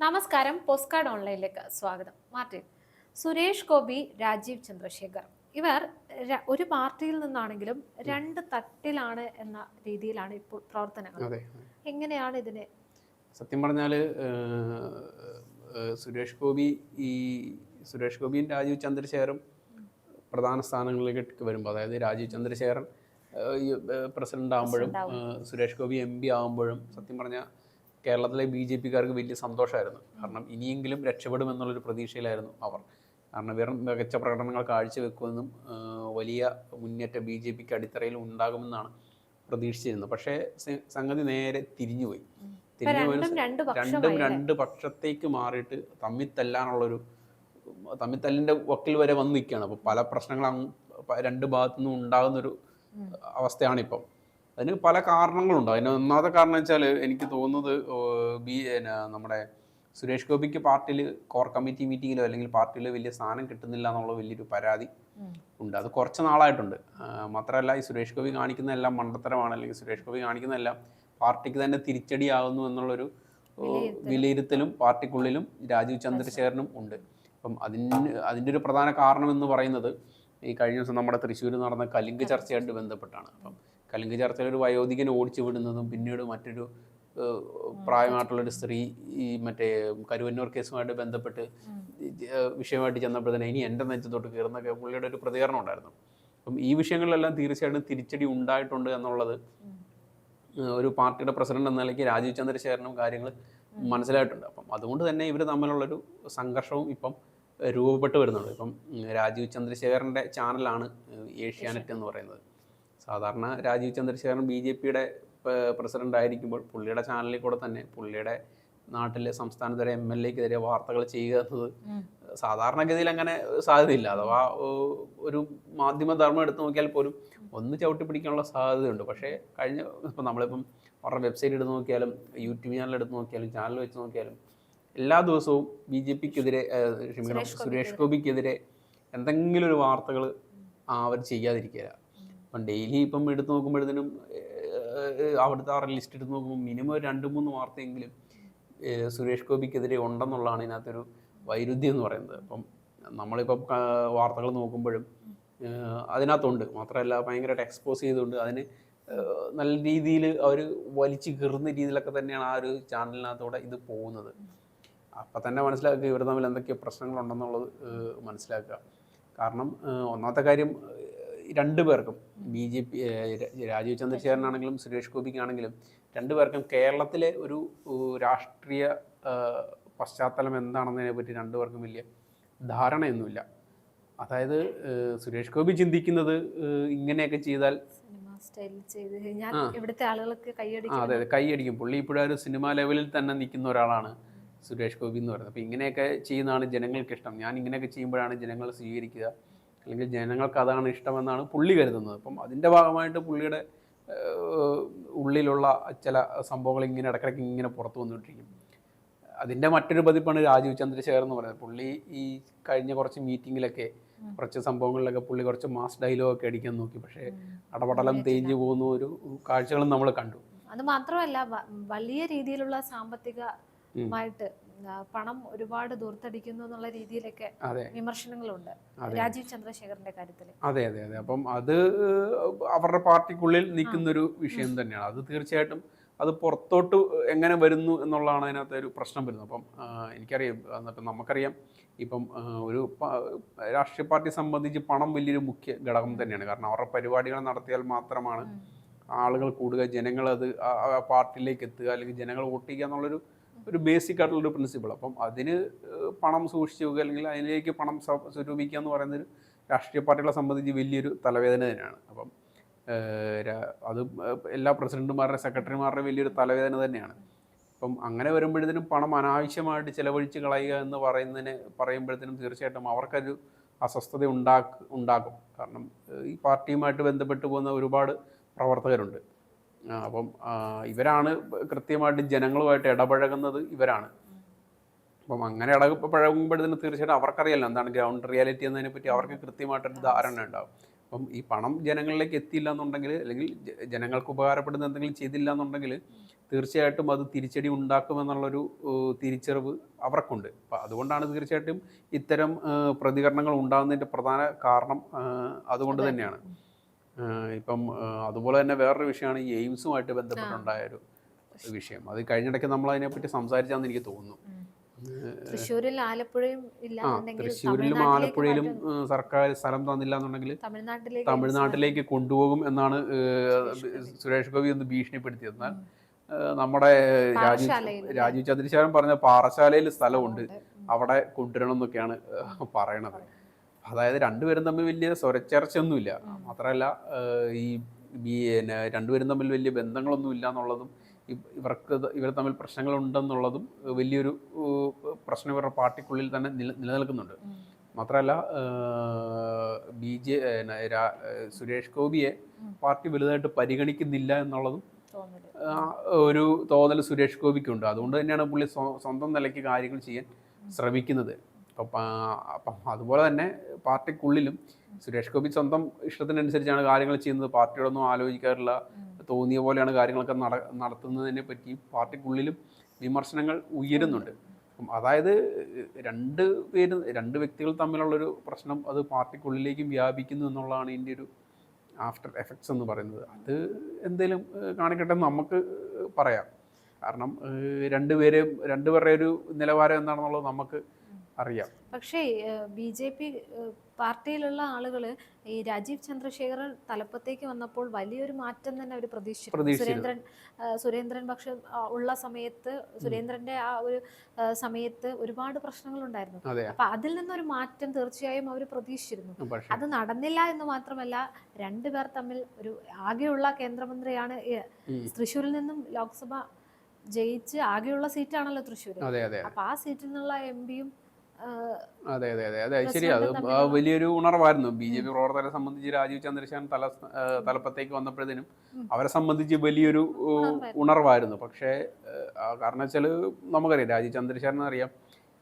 നമസ്കാരം പോസ്റ്റ്കാർഡ് ഓൺലൈനിലേക്ക് സ്വാഗതം. മാർട്ടിൻ സുരേഷ് ഗോപി രാജീവ് ചന്ദ്രശേഖർ. ഇവർ ഒരു പാർട്ടിയിൽ നിന്നാണെങ്കിലും രണ്ട് തട്ടിലാണ് എന്ന രീതിയിലാണ് ഇപ്പോൾ പ്രവർത്തനങ്ങൾ. എങ്ങനെയാണ് ഇതിനെ സത്യം പറഞ്ഞാൽ സുരേഷ് ഗോപി ഈ സുരേഷ് ഗോപിയും രാജീവ് ചന്ദ്രശേഖറും പ്രധാന സ്ഥാനങ്ങളിലേക്ക് വരുമ്പോൾ അതായത് രാജീവ് ചന്ദ്രശേഖരൻ പ്രസിഡന്റ് ആകുമ്പോഴും സുരേഷ് ഗോപി എം പി ആകുമ്പോഴും സത്യം പറഞ്ഞാൽ കേരളത്തിലെ ബി ജെ പിക്കാർക്ക് വലിയ സന്തോഷമായിരുന്നു. കാരണം ഇനിയെങ്കിലും രക്ഷപ്പെടുമെന്നുള്ളൊരു പ്രതീക്ഷയിലായിരുന്നു അവർ. കാരണം വെറും മികച്ച പ്രകടനങ്ങൾ കാഴ്ചവെക്കുമെന്നും വലിയ മുന്നേറ്റ ബി ജെ പിക്ക് അടിത്തറയിൽ ഉണ്ടാകുമെന്നാണ് പ്രതീക്ഷിച്ചിരുന്നത്. പക്ഷേ സംഗതി നേരെ തിരിഞ്ഞുപോയി. രണ്ടും രണ്ട് പക്ഷത്തേക്ക് മാറിയിട്ട് തമ്മിൽ തല്ലാനുള്ളൊരു തമ്മിൽ തല്ലിന്റെ വക്കിൽ വരെ വന്ന് നിൽക്കുകയാണ്. അപ്പോൾ പല പ്രശ്നങ്ങളും രണ്ട് ഭാഗത്തു നിന്നും ഉണ്ടാകുന്നൊരു അവസ്ഥയാണ് ഇപ്പം അതിന് പല കാരണങ്ങളുണ്ട്. അതിന് ഒന്നാമത്തെ കാരണം വെച്ചാൽ എനിക്ക് തോന്നുന്നത് ബി നമ്മുടെ സുരേഷ് ഗോപിക്ക് പാർട്ടിയിൽ കോർ കമ്മിറ്റി മീറ്റിങ്ങിലോ അല്ലെങ്കിൽ പാർട്ടിയിൽ വലിയ സ്ഥാനം കിട്ടുന്നില്ല എന്നുള്ള വലിയൊരു പരാതി ഉണ്ട്. അത് കുറച്ച് നാളായിട്ടുണ്ട്. മാത്രമല്ല ഈ സുരേഷ് ഗോപി കാണിക്കുന്ന എല്ലാം മണ്ടത്തരമാണ്. അല്ലെങ്കിൽ സുരേഷ് ഗോപി കാണിക്കുന്ന എല്ലാം പാർട്ടിക്ക് തന്നെ തിരിച്ചടിയാകുന്നു എന്നുള്ളൊരു. വിലയിരുത്തലും. പാർട്ടിക്കുള്ളിലും രാജീവ് ചന്ദ്രശേഖരനും ഉണ്ട്. അപ്പം അതിന് അതിന്റെ ഒരു പ്രധാന കാരണം എന്ന് പറയുന്നത് ഈ കഴിഞ്ഞ ദിവസം നമ്മുടെ തൃശ്ശൂർ നടന്ന കലിംഗ ചർച്ചയായിട്ട് ബന്ധപ്പെട്ടാണ്. അപ്പം കലിംഗ ചർച്ചയിൽ ഒരു വയോധികനെ ഓടിച്ചു വിടുന്നതും പിന്നീട് മറ്റൊരു പ്രായമായിട്ടുള്ളൊരു സ്ത്രീ ഈ മറ്റേ കരുവന്നൂർ കേസുമായിട്ട് ബന്ധപ്പെട്ട് വിഷയമായിട്ട് ചെന്നപ്പോഴത്തേന് ഇനി എന്റെ നെഞ്ചത്തോട്ട് കയറുന്നൊക്കെ പുള്ളിയുടെ ഒരു പ്രതികരണം ഉണ്ടായിരുന്നു. അപ്പം ഈ വിഷയങ്ങളിലെല്ലാം തീർച്ചയായിട്ടും തിരിച്ചടി ഉണ്ടായിട്ടുണ്ട് എന്നുള്ളത് ഒരു പാർട്ടിയുടെ പ്രസിഡന്റ് എന്ന നിലയ്ക്ക് രാജീവ് ചന്ദ്രശേഖരനും കാര്യങ്ങൾ മനസ്സിലായിട്ടുണ്ട്. അപ്പം അതുകൊണ്ട് തന്നെ ഇവർ തമ്മിലുള്ളൊരു സംഘർഷവും ഇപ്പം രൂപപ്പെട്ട് വരുന്നുണ്ട്. ഇപ്പം രാജീവ് ചന്ദ്രശേഖരന്റെ ചാനലാണ് ഏഷ്യാനെറ്റ് എന്ന് പറയുന്നത്. സാധാരണ രാജീവ് ചന്ദ്രശേഖരൻ ബി ജെ പിയുടെ പ്രസിഡന്റ് ആയിരിക്കുമ്പോൾ പുള്ളിയുടെ ചാനലിൽ കൂടെ തന്നെ പുള്ളിയുടെ നാട്ടിലെ സംസ്ഥാനത്തിലെ എം എൽ എക്കെതിരെ വാർത്തകൾ ചെയ്യുക എന്നത് സാധാരണഗതിയിൽ അങ്ങനെ സാധ്യതയില്ല. അഥവാ ഒരു മാധ്യമധർമ്മം എടുത്തു നോക്കിയാൽ പോലും ഒന്ന് ചവിട്ടി പിടിക്കാനുള്ള സാധ്യതയുണ്ട്. പക്ഷേ കഴിഞ്ഞ ഇപ്പം നമ്മളിപ്പം അവരുടെ വെബ്സൈറ്റ് എടുത്ത് നോക്കിയാലും യൂട്യൂബ് ചാനൽ എടുത്ത് നോക്കിയാലും ചാനൽ വെച്ച് നോക്കിയാലും എല്ലാ ദിവസവും ബി ജെ പിക്കെതിരെ ക്ഷമിക്കണം സുരേഷ് ഗോപിക്കെതിരെ. എന്തെങ്കിലും ഒരു വാർത്തകൾ അവർ ചെയ്യാതിരിക്കില്ല ഇപ്പം ഡെയിലി ഇപ്പം എടുത്ത് നോക്കുമ്പോഴത്തേനും അവിടുത്തെ അവരുടെ ലിസ്റ്റ് എടുത്ത് നോക്കുമ്പോൾ മിനിമം രണ്ട് മൂന്ന് വാർത്തയെങ്കിലും സുരേഷ് ഗോപിക്കെതിരെ ഉണ്ടെന്നുള്ളതാണ് ഇതിനകത്തൊരു വൈരുദ്ധ്യം എന്ന് പറയുന്നത്. അപ്പം നമ്മളിപ്പം വാർത്തകൾ നോക്കുമ്പോഴും അതിനകത്തുണ്ട്. മാത്രമല്ല ഭയങ്കരമായിട്ട് എക്സ്പോസ് ചെയ്തുകൊണ്ട് അതിന് നല്ല രീതിയിൽ അവർ വലിച്ചു കീറുന്ന രീതിയിലൊക്കെ തന്നെയാണ് ആ ഒരു ചാനലിനകത്തൂടെ ഇത് പോകുന്നത്. അപ്പം തന്നെ മനസ്സിലാക്കുക ഇവർ തമ്മിൽ എന്തൊക്കെയോ പ്രശ്നങ്ങളുണ്ടെന്നുള്ളത് മനസ്സിലാക്കുക. കാരണം ഒന്നാമത്തെ കാര്യം രണ്ടു പേർക്കും. ബി ജെ പി രാജീവ് ചന്ദ്രശേഖരനാണെങ്കിലും സുരേഷ് ഗോപിക്കാണെങ്കിലും രണ്ടു പേർക്കും കേരളത്തിലെ ഒരു രാഷ്ട്രീയ പശ്ചാത്തലം എന്താണെന്നതിനെ പറ്റി രണ്ടു പേർക്കും വലിയ ധാരണയൊന്നുമില്ല. അതായത് സുരേഷ് ഗോപി ചിന്തിക്കുന്നത് ഇങ്ങനെയൊക്കെ ചെയ്താൽ ഇവിടുത്തെ കൈയടിക്കും. അതെ അതെ കൈയടിക്കും. പുള്ളി ഇപ്പോഴും ഒരു സിനിമാ ലെവലിൽ തന്നെ നിൽക്കുന്ന ഒരാളാണ് സുരേഷ് ഗോപി എന്ന് പറയുന്നത്. അപ്പോൾ ഇങ്ങനെയൊക്കെ ചെയ്യുന്നതാണ് ജനങ്ങൾക്ക് ഇഷ്ടം ഞാൻ ഇങ്ങനെയൊക്കെ ചെയ്യുമ്പോഴാണ് ജനങ്ങൾ സ്വീകരിക്കുക. അല്ലെങ്കിൽ ജനങ്ങൾക്ക് അതാണ് ഇഷ്ടമെന്നാണ് പുള്ളി കരുതുന്നത്. അപ്പം അതിന്റെ ഭാഗമായിട്ട് പുള്ളിയുടെ ഉള്ളിലുള്ള ചില സംഭവങ്ങൾ ഇങ്ങനെ ഇടയ്ക്കിടയ്ക്ക് ഇങ്ങനെ പുറത്തു വന്നുകൊണ്ടിരിക്കും. അതിന്റെ മറ്റൊരു പതിപ്പാണ് രാജീവ് ചന്ദ്രശേഖർ എന്ന് പറയുന്നത്. പുള്ളി ഈ കഴിഞ്ഞ കുറച്ച് മീറ്റിങ്ങിലൊക്കെ കുറച്ച് സംഭവങ്ങളിലൊക്കെ പുള്ളി കുറച്ച് മാസ് ഡയലോഗ് ഒക്കെ അടിക്കാൻ നോക്കി. പക്ഷേ അടപടലം തേഞ്ഞു പോകുന്ന ഒരു കാഴ്ചകളും നമ്മൾ കണ്ടു. അത് മാത്രമല്ല വലിയ രീതിയിലുള്ള സാമ്പത്തികമായിട്ട് പണം ഒരുപാട് ദൂർത്തടിക്കുന്നു എന്നുള്ള രീതിയിലൊക്കെ വിമർശനങ്ങളുണ്ട്. രാജീവ് ചന്ദ്രശേഖറിന്റെ കാര്യത്തിൽ അതെ അതെ അതെ. അപ്പം അത് അവരുടെ പാർട്ടിക്കുള്ളിൽ നിൽക്കുന്ന ഒരു വിഷയം തന്നെയാണ്. അത് തീർച്ചയായിട്ടും അത് പുറത്തോട്ട് എങ്ങനെ വരുന്നു എന്നുള്ളതാണ് അതിനകത്ത് ഒരു പ്രശ്നം വരുന്നത്. അപ്പം എനിക്കറിയാം. എന്നിട്ട് നമുക്കറിയാം. ഇപ്പം ഒരു രാഷ്ട്രീയ പാർട്ടി സംബന്ധിച്ച് പണം വലിയൊരു മുഖ്യ ഘടകം തന്നെയാണ്. കാരണം അവരുടെ പരിപാടികൾ നടത്തിയാൽ മാത്രമാണ് ആളുകൾ കൂടുക ജനങ്ങൾ അത് പാർട്ടിയിലേക്ക് എത്തുക അല്ലെങ്കിൽ ജനങ്ങൾ വോട്ട് ചെയ്യുക എന്നുള്ളൊരു ഒരു ബേസിക് ആയിട്ടുള്ള ഒരു പ്രിൻസിപ്പിൾ അപ്പം അതിന് പണം സൂക്ഷിച്ചു വെക്കുക അല്ലെങ്കിൽ അതിലേക്ക് പണം സ്വരൂപിക്കുക എന്ന് പറയുന്നൊരു രാഷ്ട്രീയ പാർട്ടികളെ സംബന്ധിച്ച് വലിയൊരു തലവേദന തന്നെയാണ്. അപ്പം അത് എല്ലാ പ്രസിഡന്റുമാരുടെ സെക്രട്ടറിമാരുടെ വലിയൊരു തലവേദന തന്നെയാണ്. അപ്പം അങ്ങനെ വരുമ്പോഴത്തേനും പണം അനാവശ്യമായിട്ട് ചിലവഴിച്ച് കളയുക എന്ന് പറയുന്നതിന് പറയുമ്പോഴത്തേനും തീർച്ചയായിട്ടും അവർക്കൊരു അസ്വസ്ഥത ഉണ്ടാക്കും ഉണ്ടാകും കാരണം ഈ പാർട്ടിയുമായിട്ട് ബന്ധപ്പെട്ട് പോകുന്ന ഒരുപാട് പ്രവർത്തകരുണ്ട്. അപ്പം ഇവരാണ് കൃത്യമായിട്ട് ജനങ്ങളുമായിട്ട് ഇടപഴകുന്നത് ഇവരാണ്. അപ്പം അങ്ങനെ ഇടപഴകുമ്പോഴത്തേന് തീർച്ചയായിട്ടും അവർക്കറിയാലോ എന്താണ് ഗ്രൗണ്ട് റിയാലിറ്റി എന്നതിനെ പറ്റി അവർക്ക് കൃത്യമായിട്ടൊരു ധാരണ ഉണ്ടാവും. അപ്പം ഈ പണം ജനങ്ങളിലേക്ക് എത്തിയില്ല എന്നുണ്ടെങ്കിൽ അല്ലെങ്കിൽ ജനങ്ങൾക്ക് ഉപകാരപ്പെടുന്ന എന്തെങ്കിലും ചെയ്തില്ല എന്നുണ്ടെങ്കിൽ തീർച്ചയായിട്ടും അത് തിരിച്ചടി ഉണ്ടാക്കുമെന്നുള്ളൊരു തിരിച്ചറിവ് അവർക്കുണ്ട്. അപ്പം അതുകൊണ്ടാണ് തീർച്ചയായിട്ടും ഇത്തരം പ്രതികരണങ്ങൾ ഉണ്ടാകുന്നതിന്റെ പ്രധാന കാരണം അതുകൊണ്ട് തന്നെയാണ്. ഇപ്പം അതുപോലെ തന്നെ വേറൊരു വിഷയമാണ് ഈ എയിംസുമായിട്ട് ബന്ധപ്പെട്ടുണ്ടായ ഒരു വിഷയം. അത് കഴിഞ്ഞിടയ്ക്ക് നമ്മൾ അതിനെപ്പറ്റി സംസാരിച്ചാന്ന് എനിക്ക് തോന്നുന്നു. തൃശ്ശൂരിൽ ആലപ്പുഴയും തൃശ്ശൂരിലും ആലപ്പുഴയിലും സർക്കാർ സ്ഥലം തന്നില്ല എന്നുണ്ടെങ്കിൽ തമിഴ്നാട്ടിലേക്ക് കൊണ്ടുപോകും എന്നാണ് സുരേഷ് ഗോപി. ഒന്ന് ഭീഷണിപ്പെടുത്തിയത്. എന്നാൽ നമ്മുടെ രാജീവ് രാജീവ് ചന്ദ്രശേഖരൻ പറഞ്ഞ പാറശാലയിൽ സ്ഥലമുണ്ട്. അവിടെ കൊണ്ടുവരണം എന്നൊക്കെയാണ് പറയണത്. അതായത് രണ്ടുപേരും തമ്മിൽ വലിയ സ്വരച്ചേർച്ചയൊന്നുമില്ല മാത്രമല്ല ഈ ബി പിന്നെ രണ്ടുപേരും തമ്മിൽ വലിയ ബന്ധങ്ങളൊന്നും ഇല്ല എന്നുള്ളതും ഇവർക്ക് ഇവർ തമ്മിൽ പ്രശ്നങ്ങളുണ്ടെന്നുള്ളതും വലിയൊരു പ്രശ്നം ഇവരുടെ പാർട്ടിക്കുള്ളിൽ തന്നെ നില നിലനിൽക്കുന്നുണ്ട്. മാത്രമല്ല ബി ജെ സുരേഷ് ഗോപിയെ പാർട്ടി വലുതായിട്ട് പരിഗണിക്കുന്നില്ല എന്നുള്ളതും ഒരു തോന്നൽ സുരേഷ് ഗോപിക്കുണ്ട്. അതുകൊണ്ട് തന്നെയാണ് പുള്ളി സ്വന്തം നിലയ്ക്ക് കാര്യങ്ങൾ ചെയ്യാൻ ശ്രമിക്കുന്നത്. അപ്പം അതുപോലെ തന്നെ പാർട്ടിക്കുള്ളിലും സുരേഷ് ഗോപി സ്വന്തം ഇഷ്ടത്തിനനുസരിച്ചാണ് കാര്യങ്ങൾ ചെയ്യുന്നത്. പാർട്ടിയോടൊന്നും ആലോചിക്കാറില്ല. തോന്നിയ പോലെയാണ് കാര്യങ്ങളൊക്കെ നട നടത്തുന്നതിനെ പറ്റി പാർട്ടിക്കുള്ളിലും വിമർശനങ്ങൾ ഉയരുന്നുണ്ട്. അപ്പം അതായത് രണ്ട് പേര് രണ്ട് വ്യക്തികൾ തമ്മിലുള്ളൊരു പ്രശ്നം അത് പാർട്ടിക്കുള്ളിലേക്കും വ്യാപിക്കുന്നു എന്നുള്ളതാണ് ഇതിന്റെ ഒരു ആഫ്റ്റർ എഫക്ട്സ് എന്ന് പറയുന്നത്. അത് എന്തേലും കാണിക്കട്ടെ എന്ന് നമുക്ക് പറയാം. കാരണം രണ്ടുപേരെയും രണ്ടുപേരുടെ ഒരു നിലവാരം എന്താണെന്നുള്ളത് നമുക്ക് അറിയാം. പക്ഷേ ബി ജെ പി പാർട്ടിയിലുള്ള ആളുകൾ ഈ രാജീവ് ചന്ദ്രശേഖരൻ തലപ്പത്തേക്ക് വന്നപ്പോൾ വലിയൊരു മാറ്റം തന്നെ അവർ പ്രതീക്ഷിച്ചു സുരേന്ദ്രൻ സുരേന്ദ്രൻ പക്ഷെ ഉള്ള സമയത്ത് സുരേന്ദ്രന്റെ ആ ഒരു സമയത്ത് ഒരുപാട് പ്രശ്നങ്ങൾ ഉണ്ടായിരുന്നു അപ്പൊ അതിൽ നിന്നൊരു മാറ്റം തീർച്ചയായും അവർ പ്രതീക്ഷിച്ചിരുന്നു. അത് നടന്നില്ല എന്ന് മാത്രമല്ല രണ്ടുപേർ തമ്മിൽ ഒരു ആകെയുള്ള കേന്ദ്രമന്ത്രിയാണ് തൃശ്ശൂരിൽ നിന്നും ലോക്സഭ ജയിച്ച് ആകെയുള്ള സീറ്റാണല്ലോ തൃശ്ശൂർ അപ്പൊ ആ സീറ്റിൽ നിന്നുള്ള എം പിയും അതെ അതെ അതെ. അതെ ശരി അത് വലിയൊരു ഉണർവായിരുന്നു. ബി ജെ പി പ്രവർത്തകരെ സംബന്ധിച്ച് രാജീവ് ചന്ദ്രശേഖരൻ തല തലപ്പത്തേക്ക് വന്നപ്പോഴത്തേനും അവരെ സംബന്ധിച്ച് വലിയൊരു ഉണർവായിരുന്നു. പക്ഷേ കാരണം വെച്ചാൽ നമുക്കറിയാം രാജീവ് ചന്ദ്രശേഖരൻ അറിയാം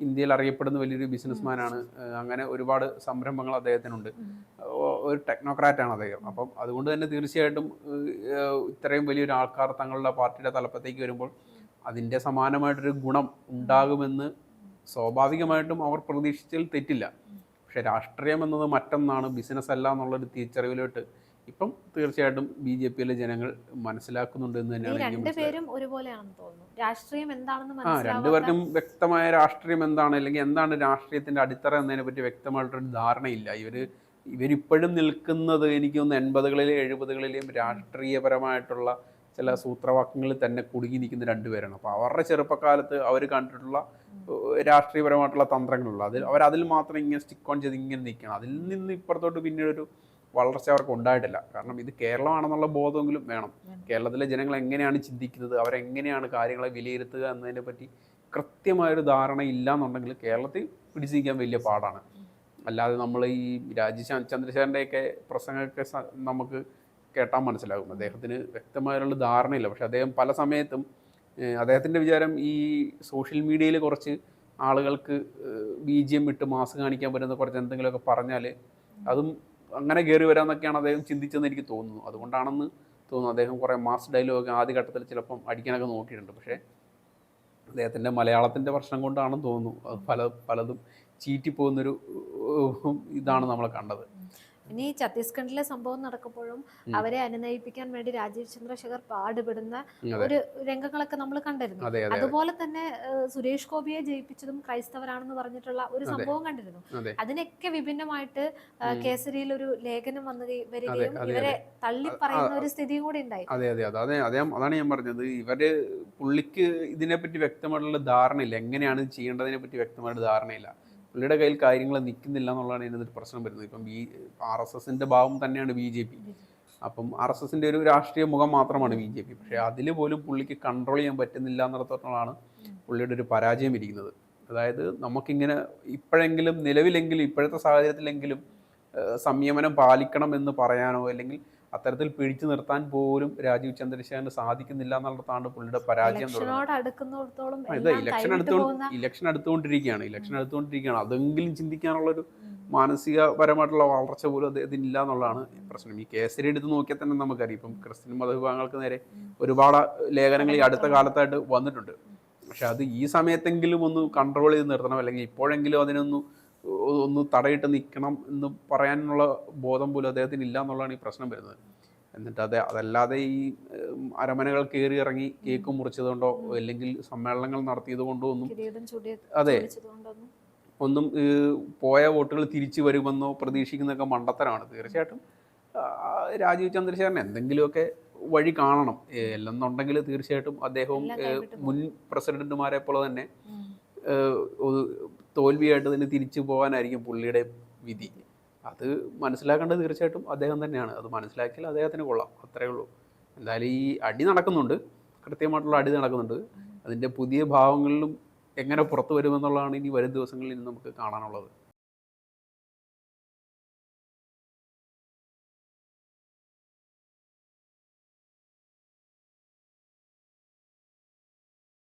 ഇന്ത്യയിൽ അറിയപ്പെടുന്ന വലിയൊരു ബിസിനസ്മാനാണ്. അങ്ങനെ ഒരുപാട് സംരംഭങ്ങൾ അദ്ദേഹത്തിനുണ്ട്. ഒരു ടെക്നോക്രാറ്റാണ് അദ്ദേഹം. അപ്പം അതുകൊണ്ട് തന്നെ തീർച്ചയായിട്ടും ഇത്രയും വലിയൊരു ആൾക്കാർ തങ്ങളുടെ പാർട്ടിയുടെ തലപ്പത്തേക്ക് വരുമ്പോൾ അതിന്റെ സമാനമായിട്ടൊരു ഗുണം ഉണ്ടാകുമെന്ന് സ്വാഭാവികമായിട്ടും അവർ പ്രതീക്ഷിച്ചതിൽ തെറ്റില്ല. പക്ഷെ രാഷ്ട്രീയം എന്നത് മറ്റൊന്നാണ് ബിസിനസ് അല്ല എന്നുള്ളൊരു തിരിച്ചറിവിലോട്ട് ഇപ്പം തീർച്ചയായിട്ടും ബി ജെ പിയിലെ ജനങ്ങൾ മനസ്സിലാക്കുന്നുണ്ട് എന്ന് തന്നെയാണ് ഒരുപോലെയാണെന്ന് തോന്നുന്നു. രാഷ്ട്രീയം എന്താണെന്ന് ആ രണ്ടുപേർക്കും വ്യക്തമായ രാഷ്ട്രീയം എന്താണ് അല്ലെങ്കിൽ എന്താണ് രാഷ്ട്രീയത്തിന്റെ അടിത്തറ എന്നതിനെ പറ്റി വ്യക്തമായിട്ടൊരു ധാരണയില്ല. ഇവർ ഇവരിപ്പോഴും നിൽക്കുന്നത് എനിക്ക് തോന്നുന്നു എൺപതുകളിലെയും എഴുപതുകളിലെയും രാഷ്ട്രീയപരമായിട്ടുള്ള ചില സൂത്രവാക്യങ്ങളിൽ തന്നെ കുടുങ്ങി നിൽക്കുന്ന രണ്ടുപേരാണ്. അപ്പോൾ അവരുടെ ചെറുപ്പക്കാലത്ത് അവർ കണ്ടിട്ടുള്ള രാഷ്ട്രീയപരമായിട്ടുള്ള തന്ത്രങ്ങളുള്ള. അതിൽ അവർ അതിൽ മാത്രം ഇങ്ങനെ സ്റ്റിക്ക് ഓൺ ചെയ്ത് ഇങ്ങനെ നിൽക്കണം. അതിൽ നിന്ന് ഇപ്പുറത്തോട്ട് പിന്നീട് ഒരു വളർച്ച അവർക്ക് ഉണ്ടായിട്ടില്ല. കാരണം ഇത് കേരളമാണെന്നുള്ള ബോധമെങ്കിലും വേണം. കേരളത്തിലെ ജനങ്ങൾ എങ്ങനെയാണ് ചിന്തിക്കുന്നത്? അവരെങ്ങനെയാണ് കാര്യങ്ങളെ വിലയിരുത്തുക എന്നതിനെ പറ്റി കൃത്യമായൊരു ധാരണ ഇല്ല എന്നുണ്ടെങ്കിൽ കേരളത്തിൽ പിടിച്ചിരിക്കാൻ വലിയ പാടാണ്. അല്ലാതെ നമ്മൾ ഈ രാജീവ് ചന്ദ് ചന്ദ്രശേഖരന്റെയൊക്കെ പ്രസംഗമൊക്കെ നമുക്ക് കേട്ടാൽ മനസ്സിലാകും. അദ്ദേഹത്തിന് വ്യക്തമായുള്ള ധാരണയില്ല. പക്ഷെ അദ്ദേഹം പല സമയത്തും അദ്ദേഹത്തിന്റെ വിചാരം ഈ സോഷ്യൽ മീഡിയയിൽ കുറച്ച് ആളുകൾക്ക് ബി ജി എം ഇട്ട് മാസ് കാണിക്കാൻ പറ്റുന്ന കുറച്ച് എന്തെങ്കിലുമൊക്കെ പറഞ്ഞാൽ അതും അങ്ങനെ കയറി വരാമെന്നൊക്കെയാണ് അദ്ദേഹം ചിന്തിച്ചതെന്ന് എനിക്ക് തോന്നുന്നു. അതുകൊണ്ടാണെന്ന് തോന്നുന്നു അദ്ദേഹം കുറേ മാസ് ഡയലോഗ് ആദ്യഘട്ടത്തിൽ ചിലപ്പം അടിക്കാനൊക്കെ നോക്കിയിട്ടുണ്ട്. പക്ഷേ അദ്ദേഹത്തിന്റെ മലയാളത്തിന്റെ പ്രശ്നം കൊണ്ടാണെന്ന് തോന്നുന്നു. അത് പല പലതും ചീറ്റിപ്പോകുന്നൊരു ഇതാണ് നമ്മൾ കണ്ടത്. ഇനി ഛത്തീസ്ഗഡിലെ സംഭവം നടക്കുമ്പോഴും അവരെ അനുനയിപ്പിക്കാൻ വേണ്ടി രാജീവ് ചന്ദ്രശേഖർ പാടുപെടുന്ന. ഒരു രംഗങ്ങളൊക്കെ നമ്മൾ കണ്ടിരുന്നു. അതെ അതെ അതുപോലെ തന്നെ സുരേഷ് ഗോപിയെ ജയിപ്പിച്ചതും ക്രൈസ്തവരാണെന്ന് പറഞ്ഞിട്ടുള്ള ഒരു സംഭവം കണ്ടിരുന്നു. അതിനൊക്കെ വിഭിന്നമായിട്ട് കേസരിയിൽ ഒരു ലേഖനം വന്നു വരികയും. ഇവരെ തള്ളി പറയുന്ന ഒരു സ്ഥിതിയും കൂടി ഉണ്ടായി. അതെ അതെ. അതെ അതെ അതാണ് ഞാൻ പറഞ്ഞത്. ഇവർ പുള്ളിക്ക് ഇതിനെപ്പറ്റി വ്യക്തമായിട്ടുള്ള ധാരണയില്ല. എങ്ങനെയാണ് ചെയ്യേണ്ടതിനെ പറ്റി വ്യക്തമായിട്ട് ധാരണയില്ല. പുള്ളിയുടെ കയ്യിൽ കാര്യങ്ങൾ നിൽക്കുന്നില്ല എന്നുള്ളതാണ് ഇതിനൊരു പ്രശ്നം വരുന്നത്. ഇപ്പം ബി ആർ എസ് എസിന്റെ ഭാവം തന്നെയാണ് ബി ജെ പി. അപ്പം ആർ എസ് എസിന്റെ ഒരു രാഷ്ട്രീയ മുഖം മാത്രമാണ് ബി ജെ പി. പക്ഷേ അതിൽ പോലും പുള്ളിക്ക് കൺട്രോൾ ചെയ്യാൻ പറ്റുന്നില്ല എന്നിടത്തോളമാണ് പുള്ളിയുടെ ഒരു പരാജയം ഇരിക്കുന്നത്. അതായത് നമുക്കിങ്ങനെ ഇപ്പോഴെങ്കിലും നിലവിലെങ്കിലും ഇപ്പോഴത്തെ സാഹചര്യത്തിലെങ്കിലും സംയമനം പാലിക്കണം എന്ന് പറയാനോ അല്ലെങ്കിൽ അത്തരത്തിൽ പിടിച്ചു നിർത്താൻ പോലും രാജീവ് ചന്ദ്രശേഖരന് സാധിക്കുന്നില്ല എന്നുള്ളതാണ് പുള്ളിയുടെ പരാജയം ഇത് ഇലക്ഷൻ അടുത്തുകൊണ്ട് ഇലക്ഷൻ അടുത്തുകൊണ്ടിരിക്കുകയാണ്. ഇലക്ഷൻ അടുത്തുകൊണ്ടിരിക്കുകയാണ്. അതെങ്കിലും ചിന്തിക്കാനുള്ളൊരു മാനസികപരമായിട്ടുള്ള വളർച്ച പോലും അദ്ദേഹത്തിന് ഇല്ല എന്നുള്ളതാണ് പ്രശ്നം. ഈ കേസരി എടുത്ത് നോക്കിയാൽ തന്നെ നമുക്കറിയാം. ഇപ്പം ക്രിസ്ത്യൻ മതവിഭാഗങ്ങൾക്ക് നേരെ ഒരുപാട് ലേഖനങ്ങൾ ഈ അടുത്ത കാലത്തായിട്ട് വന്നിട്ടുണ്ട്. പക്ഷെ അത് ഈ സമയത്തെങ്കിലും ഒന്ന് കൺട്രോൾ ചെയ്ത് നിർത്തണം. അല്ലെങ്കിൽ ഇപ്പോഴെങ്കിലും അതിനൊന്ന് ഒന്ന് തടയിട്ട് നിൽക്കണം എന്ന് പറയാനുള്ള ബോധം പോലും അദ്ദേഹത്തിന് ഇല്ല എന്നുള്ളതാണ് ഈ പ്രശ്നം വരുന്നത്. എന്നിട്ട് അത് അതല്ലാതെ ഈ അരമനകൾ കയറി ഇറങ്ങി കേക്ക് മുറിച്ചത് കൊണ്ടോ അല്ലെങ്കിൽ സമ്മേളനങ്ങൾ നടത്തിയത് കൊണ്ടോ ഒന്നും അതെ. ഒന്നും പോയ വോട്ടുകൾ തിരിച്ചു വരുമെന്നോ പ്രതീക്ഷിക്കുന്നതൊക്കെ മണ്ടത്തരമാണ് തീർച്ചയായിട്ടും രാജീവ് ചന്ദ്രശേഖരൻ എന്തെങ്കിലുമൊക്കെ വഴി കാണണം. അല്ലെന്നുണ്ടെങ്കിൽ തീർച്ചയായിട്ടും അദ്ദേഹവും മുൻ പ്രസിഡന്റുമാരെ പോലെ തന്നെ തോൽവിയായിട്ട് തന്നെ തിരിച്ചു പോകാനായിരിക്കും പുള്ളിയുടെ വിധി. അത് മനസ്സിലാക്കേണ്ടത് തീർച്ചയായിട്ടും അദ്ദേഹം തന്നെയാണ്. അത് മനസ്സിലാക്കിയാൽ അദ്ദേഹത്തിന് കൊള്ളാം. അത്രേ ഉള്ളൂ. എന്തായാലും ഈ അടി നടക്കുന്നുണ്ട്. കൃത്യമായിട്ടുള്ള അടി നടക്കുന്നുണ്ട്. അതിന്റെ പുതിയ ഭാവങ്ങളിലും എങ്ങനെ പുറത്തു വരുമെന്നുള്ളതാണ് ഇനി വരും ദിവസങ്ങളിൽ നമുക്ക് കാണാനുള്ളത്.